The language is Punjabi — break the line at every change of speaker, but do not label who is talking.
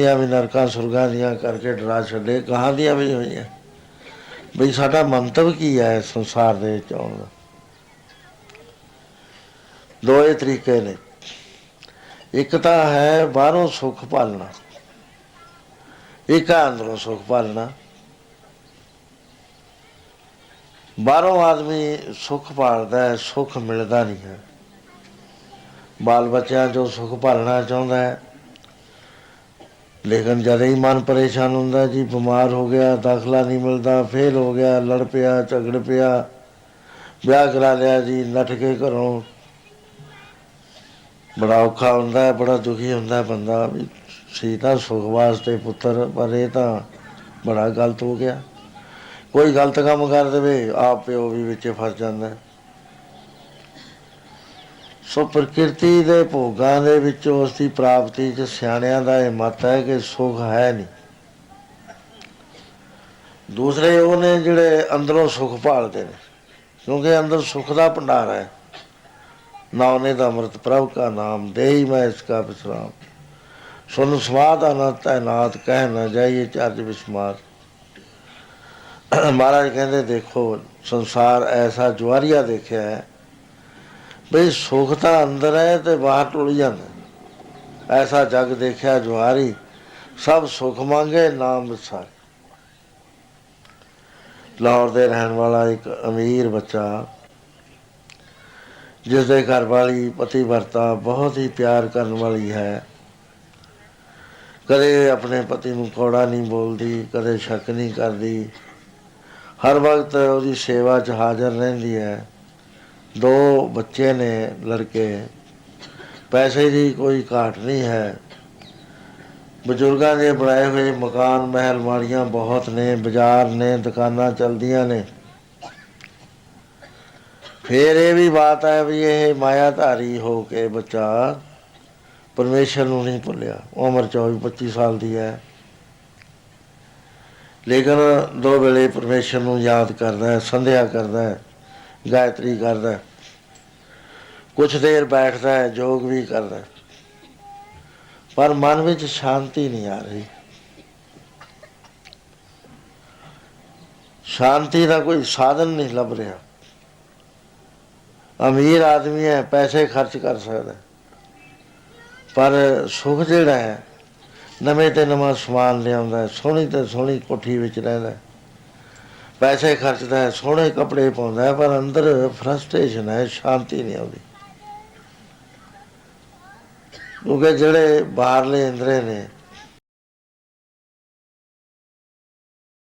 ਦੀਆਂ ਵੀ ਨਰਕਾਂ ਸੁਰਗਾਂ ਦੀਆਂ ਕਰਕੇ ਡਰਾ ਛੱਡੇ ਕਹਾਂ ਦੀਆਂ ਵੀ ਹੋਈਆਂ। ਬਈ ਸਾਡਾ ਮੰਤਵ ਕੀ ਹੈ ਸੰਸਾਰ ਦੇ ਵਿੱਚ ਆਉਣ ਦਾ? ਦੋ ਤਰੀਕੇ ਨੇ। ਇੱਕ ਤਾਂ ਹੈ ਬਾਹਰੋਂ ਸੁੱਖ ਪਾਲਣਾ, ਇੱਕ ਹੈ ਅੰਦਰੋਂ ਸੁੱਖ ਪਾਲਣਾ। ਬਾਹਰੋਂ ਆਦਮੀ ਸੁੱਖ ਪਾਲਦਾ ਹੈ, ਸੁੱਖ ਮਿਲਦਾ ਨਹੀਂ ਹੈ। ਬਾਲ ਬੱਚਿਆਂ ਜੋ ਸੁੱਖ ਪਾਲਣਾ ਚਾਹੁੰਦਾ ਹੈ। ਲੇਕਿਨ ਜਦ ਹੀ ਮਨ ਪਰੇਸ਼ਾਨ ਹੁੰਦਾ ਜੀ, ਬਿਮਾਰ ਹੋ ਗਿਆ, ਦਾਖਲਾ ਨਹੀਂ ਮਿਲਦਾ ਫੇਲ ਹੋ ਗਿਆ, ਲੜ ਪਿਆ, ਝਗੜ ਪਿਆ, ਵਿਆਹ ਕਰਾ ਲਿਆ ਜੀ, ਨੱਠ ਕੇ ਘਰੋਂ। ਬੜਾ ਔਖਾ ਹੁੰਦਾ ਹੈ ਬੜਾ ਦੁਖੀ ਹੁੰਦਾ ਬੰਦਾ ਵੀ ਸੀ ਤਾਂ ਸੁਖ ਵਾਸਤੇ ਪੁੱਤਰ, ਪਰ ਇਹ ਤਾਂ ਬੜਾ ਗਲਤ ਹੋ ਗਿਆ। ਕੋਈ ਗਲਤ ਕੰਮ ਕਰ ਦੇਵੇ, ਆਪ ਪਿਓ ਵੀ ਵਿੱਚ ਫਸ ਜਾਂਦਾ। ਸੋ ਪ੍ਰਕਿਰਤੀ ਦੇ ਭੋਗਾਂ ਦੇ ਵਿੱਚ ਉਸ ਦੀ ਪ੍ਰਾਪਤੀ ਚ ਸਿਆਣਿਆਂ ਦਾ ਇਹ ਮਤ ਹੈ ਕਿ ਸੁਖ ਹੈ ਨਹੀਂ। ਦੂਸਰੇ ਉਹ ਨੇ ਜਿਹੜੇ ਅੰਦਰੋਂ ਸੁਖ ਭਾਲਦੇ ਨੇ, ਕਿਉਂਕਿ ਅੰਦਰ ਸੁਖ ਦਾ ਭੰਡਾਰ ਹੈ। ਨਾਉਨੇ ਦਾ ਅੰਮ੍ਰਿਤ ਪ੍ਰਭ ਕਾ ਨਾਮ ਦੇਹੀ ਮੈਂ ਇਸ ਕਾ ਵਿਸਰਾਮ ਸੁਨ ਸਵਾਦ ਅਨੰਤ ਹੈ ਕਹਿ ਨਾ ਜਾਈਏ ਚਰਜ ਵਿਸਮਾਰ ਮਹਾਰਾਜ ਕਹਿੰਦੇ ਦੇਖੋ, ਸੰਸਾਰ ਐਸਾ ਜੁਆਰੀਆ ਦੇਖਿਆ ਹੈ ਬਈ ਸੁਖ ਤਾਂ ਅੰਦਰ ਹੈ ਤੇ ਬਾਹਰ ਟੁੱਟ ਜਾਂਦਾ। ਐਸਾ ਜਗ ਦੇਖਿਆ ਜੁਆਰੀ ਸਭ ਸੁਖ ਮੰਗੇ ਨਾਮ ਵਿਸਾਰ। ਲਾਹੌਰ ਦੇ ਰਹਿਣ ਵਾਲਾ ਇੱਕ ਅਮੀਰ ਬੱਚਾ ਜਿਸ ਦੇ ਘਰ ਵਾਲੀ ਪਤੀ ਵਰਤਾ ਬਹੁਤ ਹੀ ਪਿਆਰ ਕਰਨ ਵਾਲੀ ਹੈ। ਕਦੇ ਆਪਣੇ ਪਤੀ ਨੂੰ ਕੋੜਾ ਨਹੀਂ ਬੋਲਦੀ, ਕਦੇ ਸ਼ੱਕ ਨਹੀਂ ਕਰਦੀ। ਹਰ ਵਕਤ ਉਹਦੀ ਸੇਵਾ 'ਚ ਹਾਜ਼ਰ ਰਹਿੰਦੀ ਹੈ। ਦੋ ਬੱਚੇ ਨੇ ਲੜਕੇ। ਪੈਸੇ ਦੀ ਕੋਈ ਘਾਟ ਨਹੀਂ ਹੈ। ਬਜ਼ੁਰਗਾਂ ਦੇ ਬਣਾਏ ਹੋਏ ਮਕਾਨ ਮਹਿਲ ਮਾੜੀਆਂ ਬਹੁਤ ਨੇ, ਬਾਜ਼ਾਰ ਨੇ, ਦੁਕਾਨਾਂ ਚਲਦੀਆਂ ਨੇ। ਫਿਰ ਇਹ ਵੀ ਬਾਤ ਹੈ ਵੀ ਇਹ ਮਾਇਆਧਾਰੀ ਹੋ ਕੇ ਬੱਚਾ ਪਰਮੇਸ਼ਰ ਨੂੰ ਨਹੀਂ ਭੁੱਲਿਆ। ਉਮਰ 24 25 ਸਾਲ ਦੀ ਹੈ। ਲੇਕਿਨ ਦੋ ਵੇਲੇ ਪਰਮੇਸ਼ਰ ਨੂੰ ਯਾਦ ਕਰਦਾ ਹੈ, ਸੰਧਿਆ ਕਰਦਾ ਹੈ। ਗਾਇਤਰੀ ਕਰਦਾ। ਹੈ ਕੁਛ ਦੇਰ ਬੈਠਦਾ ਹੈ ਯੋਗ ਵੀ ਕਰਦਾ ਪਰ ਮਨ ਵਿੱਚ ਸ਼ਾਂਤੀ ਨਹੀਂ ਆ ਰਹੀ। ਸ਼ਾਂਤੀ ਦਾ ਕੋਈ ਸਾਧਨ ਨਹੀਂ ਲੱਭ ਰਿਹਾ। ਅਮੀਰ ਆਦਮੀ ਹੈ, ਪੈਸੇ ਖਰਚ ਕਰ ਸਕਦਾ ਪਰ ਸੁਖ ਜਿਹੜਾ ਹੈ, ਨਵੇਂ ਤੇ ਨਵਾਂ ਸਮਾਨ ਲਿਆਉਂਦਾ ਸੋਹਣੀ ਤੇ ਸੋਹਣੀ ਕੋਠੀ ਵਿੱਚ ਰਹਿੰਦਾ ਪੈਸੇ ਖਰਚਦਾ ਹੈ, ਸੋਹਣੇ ਕੱਪੜੇ ਪਾਉਂਦਾ ਹੈ, ਪਰ ਅੰਦਰ ਫਰਸਟ੍ਰੇਸ਼ਨ ਹੈ, ਸ਼ਾਂਤੀ ਨਹੀਂ ਆਉਂਦੀ। ਕਿਉਂਕਿ ਜਿਹੜੇ ਬਾਹਰਲੇ ਇੰਦਰੇ ਨੇ